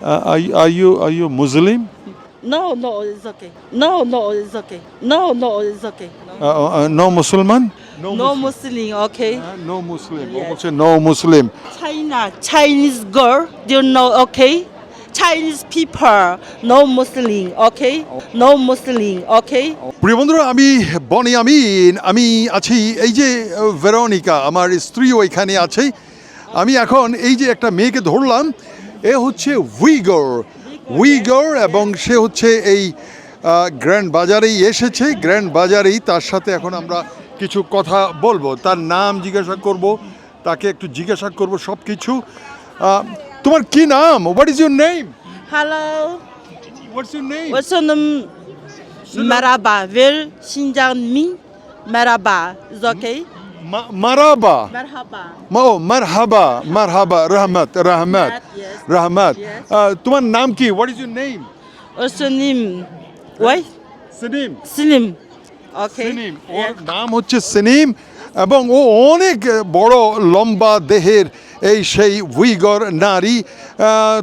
Uh, are, are you are you Muslim? No, no, it's okay. No, no, it's okay. No, no, it's okay. No, Uh, uh, no Musliman? no Muslim, okay? Uh, no Muslim. Yes. no Muslim. China, Chinese girl, do you know, okay? Chinese people, no Muslim, okay? No Muslim, okay? প্রিয় বন্ধুরা আমি বনি আমিন আমি আছি এই যে আহ, Veronica আমার স্ত্রীও এখানে আছে আমি এখন এই যে একটা মেয়েকে ধরলাম এ হচ্ছে উইগর উইগর এবং সে হচ্ছে এই গ্র্যান্ড বাজারেই এসেছে। গ্র্যান্ড বাজারেই তার সাথে এখন আমরা কিছু কথা বলব। তার নাম জিজ্ঞাসা করব তাকে একটু জিজ্ঞাসা করব সব কিছু তোমার কি নাম? What is your name Hello, what's your name your name? Maraba, where Xinjiang Min? Maraba, is okay? মারাবা Marhaba. ও মারহাবা মারহাবা রহমত রহমত Yes. রহমত Yes. আহ, তোমার নাম কি name What's your name? What? সিনিম Slim. Okay. সিনিম ওর নাম হচ্ছে সিনিম এবং ও অনেক বড় লম্বা দেহের এই সেই উইগর নারী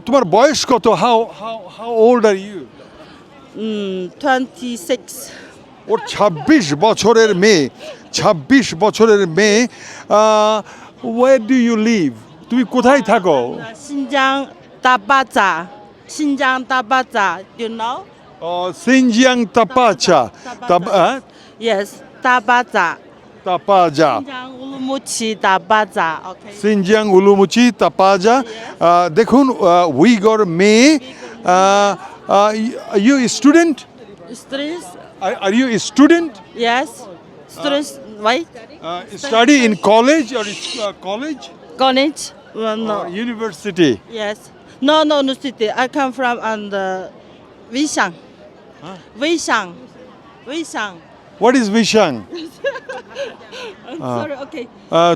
তোমার বয়স কত how how how old are you Mm, 26. ওর ২৬ বছরের মেয়ে ২৬ বছরের মেয়ে ওয়ে ডু ইউ লিভ তুমি কোথায় থাকো Xinjiang Dabaza. Xinjiang Dabaza, you know? Xinjiang Dabaza. Yes, Dabaza. Dabaza. Xinjiang Urumqi তাপাজা দেখুন উইগর মেয়ে you student Students? Are you student Yes. Students, wait. Study in college R college College? College? Well, no. University Yes. No, no, no city. I come from on the Weishang. Huh? Weishang. Weishang. What is বিশাং I'm sorry, okay.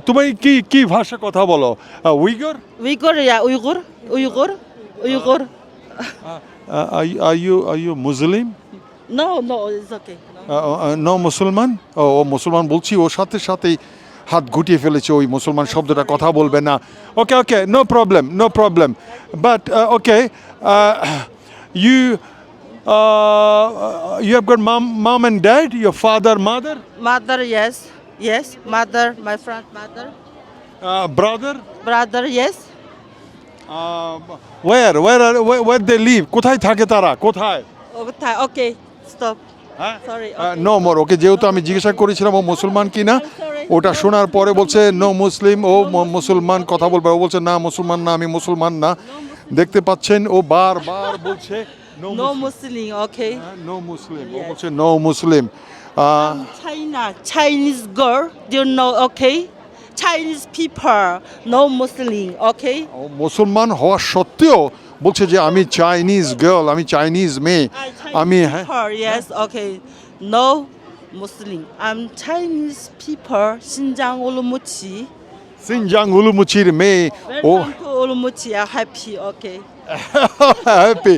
তুমি কি কি ভাষা কথা বলো Uyghur Uyghur, yeah, Uyghur. Uyghur. Uyghur. Are you are you Muslim No, no, it's okay. No. ন মুসলমান ও ও মুসলমান বলছি ওর সাথে সাথেই হাত গুটিয়ে ফেলেছে ওই মুসলমান শব্দটা কথা বলবে না okay okay no problem no problem but okay you you have got mum mum and dad your father mother Mother, yes. Yes, mother, my friend, mother. Brother Brother, yes. Where where where they live কোথায় থাকে তারা কোথায় Okay, okay. Stop. হ্যাঁ no more okay যেহেতু আমি জিজ্ঞাসা করেছিলাম ও মুসলমান কিনা sorry. ওটা শোনার পরে বলছে নো মুসলিম ও মুসলমান কথা বলবে ও বলছে না মুসলমান না আমি মুসলমান না দেখতে পাচ্ছেন ও বারবার বলছে no Muslim, okay. No Muslim ও বলছে no Muslim Chinese girl, do you know, okay? Chinese people, no Muslim, okay? ও মুসলমান হওয়া সত্ত্বেও বলছে যে আমি চাইনিজ গার্ল আমি চাইনিজ মেয়ে। আমি yes okay no Muslim I Chinese people Xinjiang Urumqi Xinjiang উলুমুচির মেয়ে। ও। ওকে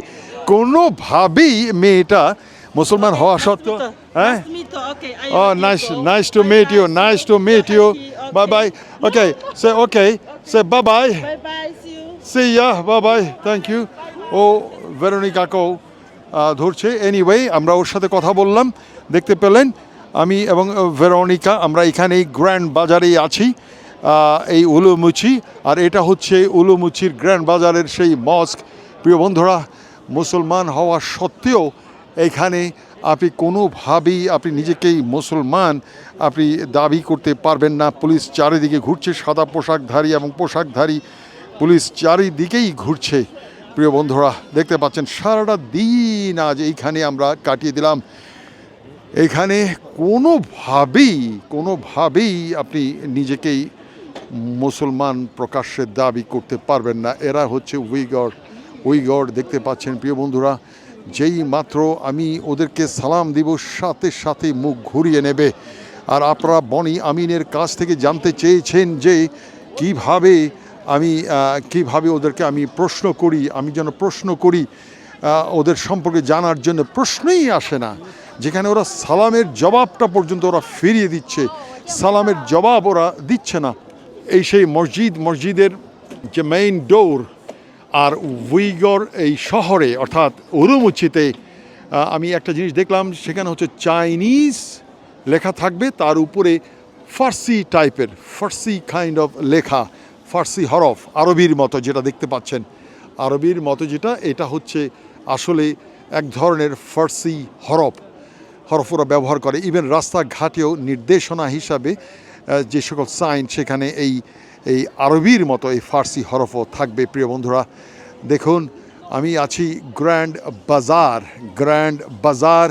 কোনো ভাবি মেয়েটা মুসলমান হওয়া সত্ত্বেও হ্যাঁ? ও nice nice to meet you nice to meet you bye okay say okay say bye See ya. Bye bye. Thank you. ও ভেরোনিকাকেও ধরছে। এনিওয়ে আমরা ওর সাথে কথা বললাম। দেখতে পেলেন, আমি এবং ভেরোনিকা, আমরা এখানে এই গ্র্যান্ড বাজারেই আছি এই উলুমুচি। আর এটা হচ্ছে উলুমুচির গ্র্যান্ড বাজারের সেই মস্ক প্রিয় বন্ধুরা, মুসলমান হওয়া সত্ত্বেও এখানে আপনি কোনোভাবেই, আপনি নিজেকেই মুসলমান, আপনি দাবি করতে পারবেন না। পুলিশ চারিদিকে ঘুরছে, সাদা পোশাকধারী এবং পোশাকধারী। পুলিশ চারিদিকেই ঘুরছে। প্রিয় বন্ধুরা, দেখতে পাচ্ছেন, সারাটা দিন আজ এইখানে আমরা কাটিয়ে দিলাম। এখানে কোনোভাবেই কোনোভাবেই আপনি নিজেকেই মুসলমান প্রকাশ্যে দাবি করতে পারবেন না। এরা হচ্ছে উইগর উইগর দেখতে পাচ্ছেন, প্রিয় বন্ধুরা, যেই মাত্র আমি ওদেরকে সালাম দিব, সাথে সাথে মুখ ঘুরিয়ে নেবে। আর আপনারা বনি আমিনের কাছ থেকে জানতে চেয়েছেন যে কীভাবে আমি কীভাবে ওদেরকে আমি প্রশ্ন করি, আমি যেন প্রশ্ন করি ওদের সম্পর্কে জানার জন্য প্রশ্নই আসে না। যেখানে ওরা সালামের জবাবটা পর্যন্ত ওরা ফিরিয়ে দিচ্ছে, সালামের জবাব ওরা দিচ্ছে না। এই সেই মসজিদ, মসজিদের যে মেইন ডোর আর উইগর এই শহরে, অর্থাৎ উরুমুচিতে আমি একটা জিনিস দেখলাম, সেখানে হচ্ছে চাইনিজ লেখা থাকবে, তার উপরে ফার্সি টাইপের ফার্সি কাইন্ড অফ লেখা। ফার্সি হরফ, আরবির মতো যেটা দেখতে পাচ্ছেন। আরবির মতো যেটা, এটা হচ্ছে আসলে এক ধরনের ফার্সি হরফ হরফ ওরা ব্যবহার করে। ইভেন রাস্তাঘাটেও নির্দেশনা হিসাবে যে সকল সাইন সেখানে এই এই আরবির মতো এই ফার্সি হরফও থাকবে। প্রিয় বন্ধুরা, দেখুন, আমি আছি গ্র্যান্ড বাজার গ্র্যান্ড বাজার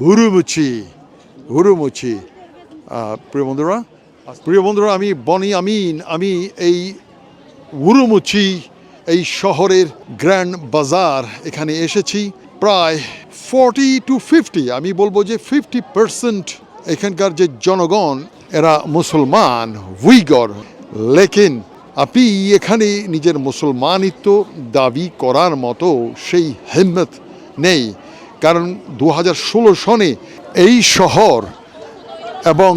হুরুমুচি হুরুমুচি। প্রিয় বন্ধুরা প্রিয় বন্ধুরা, আমি বনি আমিন, আমি এই উরুমুচি, এই শহরের গ্র্যান্ড বাজার এখানে এসেছি। প্রায় ফর্টি টু ফিফটি, আমি বলব যে ফিফটি পার্সেন্ট এখানকার যে জনগণ, এরা মুসলমান, উইগর, লেকিন আপনি এখানে নিজের মুসলমানিত্ব দাবি করার মতো সেই হিম্মত নেই। কারণ দু হাজার ষোলো সনে এই শহর এবং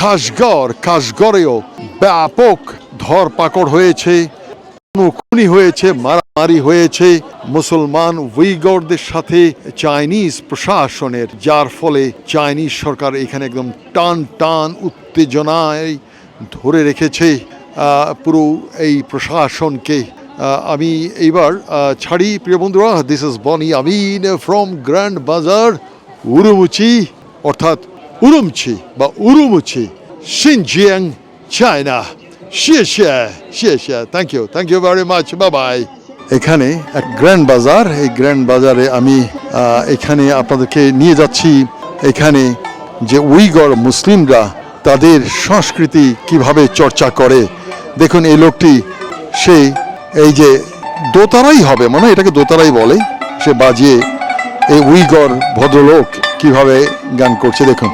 কাশগড় কাশগড়েও ব্যাপক ধরপাকড় হয়েছে খুনি হয়েছে, মারামারি হয়েছে। মুসলমান উইগরদের সাথে চাইনিজ প্রশাসনের, যার ফলে চাইনিজ সরকার এখানে একদম টান টান উত্তেজনায় ধরে রেখেছে। পুরো এই প্রশাসনকে। আমি এইবার ছাড়ি, প্রিয় বন্ধুরা this is Boni Amin from grand বাজার উরুমুচি অর্থাৎ বা সিনজিয়াং চায়না শিয়ে শিয়ে শিয়ে শিয়ে thank you thank you very much bye bye এখানে এক গ্র্যান্ড বাজার এই গ্র্যান্ড বাজারে আমি এখানে আপনাদেরকে নিয়ে যাচ্ছি এখানে যে উইগর মুসলিমরা তাদের সংস্কৃতি কীভাবে চর্চা করে দেখুন এই লোকটি সে এই যে দোতারাই হবে মনে এটাকে দোতারাই বলে সে বাজিয়ে এই উইগর ভদ্রলোক কীভাবে গান করছে দেখুন